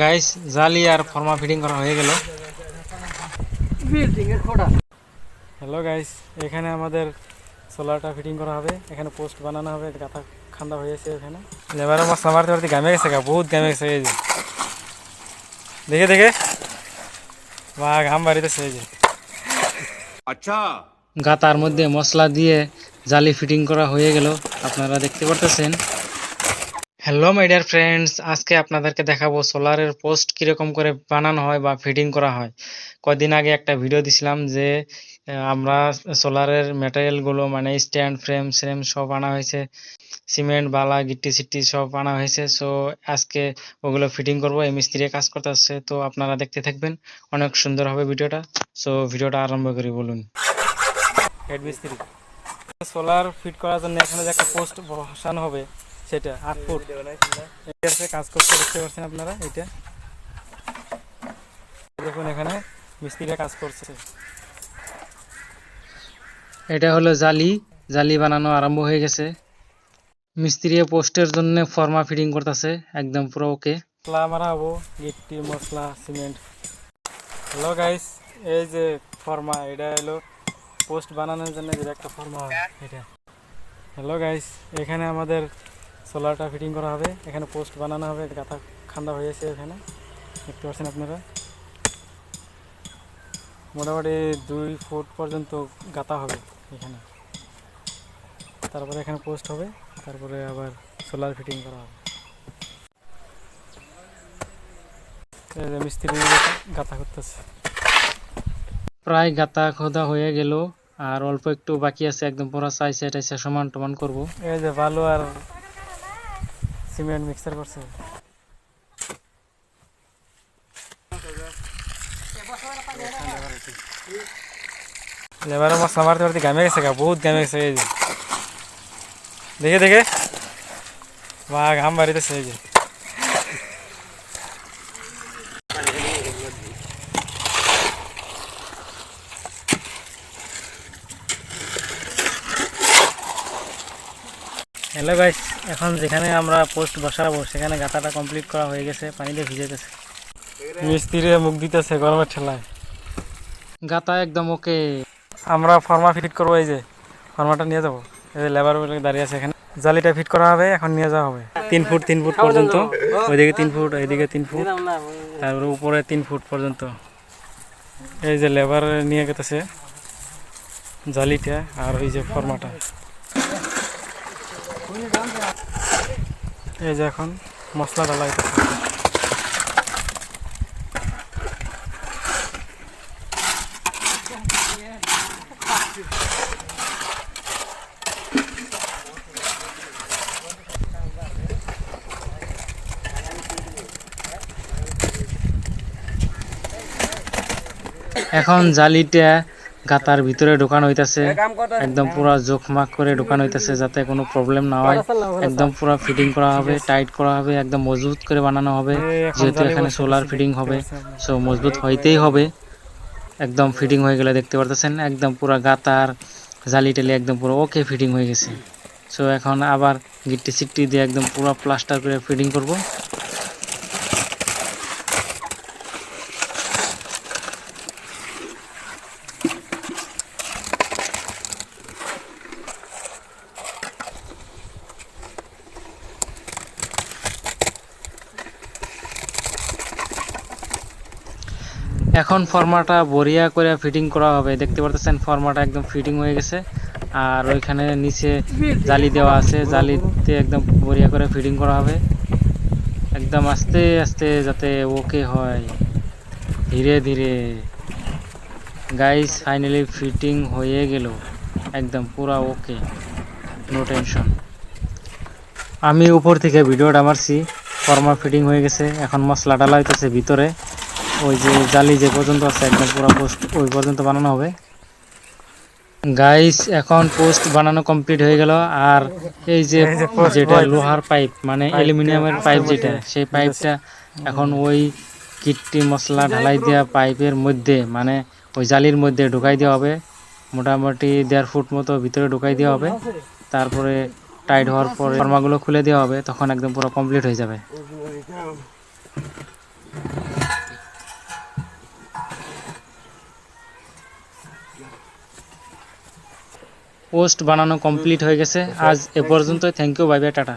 Guys জালি আর ফর্মা fitting করা হয়ে গেল। হ্যালো গাইস এখানে আমাদের সোলারটা ফিটিং করা হবে। এখানে পোস্ট বানানো হবে গাথা খান্দা হয়েছে এখানে। লেবারের মশলা মারতে মারতে গামে গেছে গা বহুত গামে গেছে এই যে। দেখে দেখে। বা ঘাম বাড়িতে সেই যে। আচ্ছা। গাতার মধ্যে মশলা দিয়ে জালি ফিটিং করা হয়ে গেল। আপনারা দেখতে পারতেছেন। হ্যালো মাই ডিয়ার ফ্রেন্ডস আজকে আপনাদেরকে দেখাবো সোলারের পোস্ট কীরকম করে বানানো হয় বা ফিটিং করা হয়। কদিন আগে একটা ভিডিও দিছিলাম যে আমরা সোলারের ম্যাটেরিয়ালগুলো মানে স্ট্যান্ড ফ্রেম ফ্রেম সব আনা হয়েছে। সিমেন্ট বালা, গিট্টি সিট্টি সব আনা হয়েছে। সো আজকে ওগুলো ফিটিং করব। এই মিস্ত্রি কাজ করতে আসছে। তো আপনারা দেখতে থাকবেন। অনেক সুন্দর হবে ভিডিওটা। সো ভিডিওটা আরম্ভ করি, বলুন। সোলার ফিট করার জন্য এখানে যে একটা পোস্ট বসানো হবে। সেটা আট ফুট। কাজ করতে দেখতে পাচ্ছেন আপনারা এটা দেখুন এখানে মিস্ত্রিরা কাজ করছে। এটা হলো জালি জালি বানানো আরম্ভ হয়ে গেছে। মিস্ত্রি পোস্টের জন্য ফর্মা ফিটিং করতেছে একদম পুরো ওকে। মশলা মারা হব গিট্টি মশলা সিমেন্ট। হ্যালো গাইস এই যে ফর্মা এটা হলো পোস্ট বানানোর জন্য যে একটা ফর্মা হয় এটা। হ্যালো গাইস এখানে আমাদের সোলারটা ফিটিং করা হবে এখানে পোস্ট বানানো হবে গাথা খান্দা হয়েছে এখানে। দেখতে পাচ্ছেন আপনারা? মোটামুটি দুই ফুট পর্যন্ত গাতা হবে এখানে। তারপরে এখানে পোস্ট হবে তারপরে আবার সোলার ফিটিং করা হবে। এই যে মিস্ত্রি গাতা করতেছে। প্রায় গাতা খোদা হয়ে গেল আর অল্প একটু বাকি আছে একদম পুরো চাইছে টাইছে সমান টমান করব। এই যে ভালো আর সিমেন্ট মিক্সার করছে লেবারের মশলা মারতে মারতে গামে গেছে গা বহুত গামে গেছে এই যে দেখে দেখে বা ঘাম বাড়িতেছে এই যে হ্যালো গাইস এখন যেখানে আমরা পোস্ট বসাবো সেখানে গাতাটা কমপ্লিট করা হয়ে গেছে পানি দিয়ে ভিজে গেছে। মিস্ত্রি মুখ দিতেছে গরমের ঠেলায়। গাতা একদম ওকে আমরা ফর্মা ফিট করব এই যে ফর্মাটা নিয়ে যাব। এই যে লেবার দাঁড়িয়ে আছে এখানে। জালিটা ফিট করা হবে এখন নিয়ে যাওয়া হবে। তিন ফুট তিন ফুট পর্যন্ত। ওইদিকে তিন ফুট এইদিকে তিন ফুট। তারপরে উপরে তিন ফুট পর্যন্ত। এই যে লেবার নিয়ে গেতেছে জালিটা আর ওই যে ফর্মাটা। এই যে এখন মশলাটা লাগতেছে এখন জালিটা গাতার ভিতরে ঢোকানো হইতাছে। একদম পুরা জোখমাক করে ঢোকানো হইতাছে যাতে কোনো প্রবলেম না হয়। একদম পুরা ফিটিং করা হবে টাইট করা হবে একদম মজবুত করে বানানো হবে। যেহেতু এখানে সোলার ফিটিং হবে সো মজবুত হইতেই হবে। একদম ফিটিং হয়ে গেলে দেখতে পারতেছেন একদম পুরা গাতার জালি টালি একদম পুরো ওকে ফিটিং হয়ে গেছে। সো এখন আবার গিট্টি সিট্টি দিয়ে একদম পুরো প্লাস্টার করে ফিটিং করব। এখন ফর্মাটা বরিয়া করে ফিটিং করা হবে। দেখতে পারতেছেন ফর্মাটা একদম ফিটিং হয়ে গেছে। আর ওইখানে নিচে জালি দেওয়া আছে। জালিতে একদম বরিয়া করে ফিটিং করা হবে। একদম আস্তে আস্তে যাতে ওকে হয়। ধীরে ধীরে। গাইস ফাইনালি ফিটিং হয়ে গেল। একদম পুরা ওকে নো টেনশন আমি উপর থেকে ভিডিওটা মারছি ফর্মা ফিটিং হয়ে গেছে। এখন মশলা ডালা হইতেছে ভিতরে। ওই যে জালি যে পর্যন্ত আছে একদম পুরো পোস্ট ওই পর্যন্ত বানানো হবে। গাইস এখন পোস্ট বানানো কমপ্লিট হয়ে গেল। আর এই যে যেটা লোহার পাইপ মানে অ্যালুমিনিয়ামের পাইপ যেটা সেই পাইপটা এখন ওই কীটটি মশলা ঢালাই দেওয়া পাইপের মধ্যে মানে ওই জালির মধ্যে ঢুকাই দেওয়া হবে। মোটামুটি দেড় ফুট মতো ভিতরে ঢুকাই দেওয়া হবে। তারপরে টাইট হওয়ার পরে ফর্মাগুলো খুলে দেওয়া হবে তখন একদম পুরো কমপ্লিট হয়ে যাবে। পোস্ট বানানো কমপ্লিট হয়ে গেছে। আজ এ পর্যন্তই। Thank you bye tata.